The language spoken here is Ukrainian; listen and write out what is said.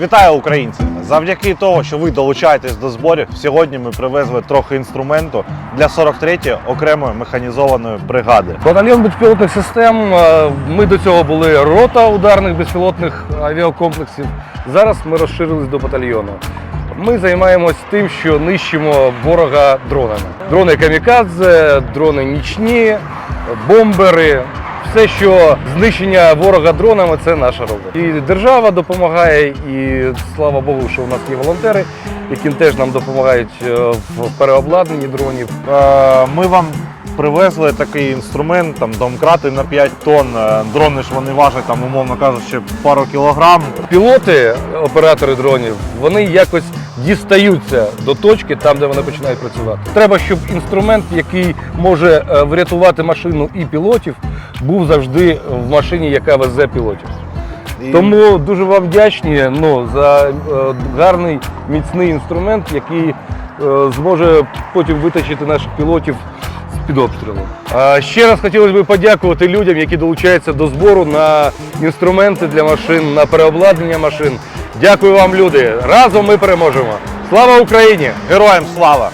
Вітаю українці! Завдяки того, що ви долучаєтесь до зборів, сьогодні ми привезли трохи інструменту для 43-ї окремої механізованої бригади. Батальйон безпілотних систем. е, Ми до цього були рота ударних безпілотних авіакомплексів. Зараз ми розширились до батальйону. Ми займаємось тим, що нищимо ворога дронами. Дрони камікадзе, дрони нічні, бомбери. Все, що знищення ворога дронами, це наша робота. І держава допомагає, і слава Богу, що у нас є волонтери, які теж нам допомагають е, в переобладнанні дронів. Е, Ми вам привезли такий інструмент, там домкрати на 5 тонн. Е, Дрони ж вони важать, там, умовно кажучи, пару кілограм. Пілоти, оператори дронів, вони якось дістаються до точки там, де вони починають працювати. Треба, щоб інструмент, який може врятувати машину і пілотів, був завжди в машині, яка везе пілотів. І Тому дуже вам вдячні ну, за е, гарний міцний інструмент, який е, зможе потім витащити наших пілотів з-під обстрілу. А ще раз хотілося б подякувати людям, які долучаються до збору на інструменти для машин, на переобладнання машин. Дякую вам, люди! Разом ми переможемо! Слава Україні! Героям слава!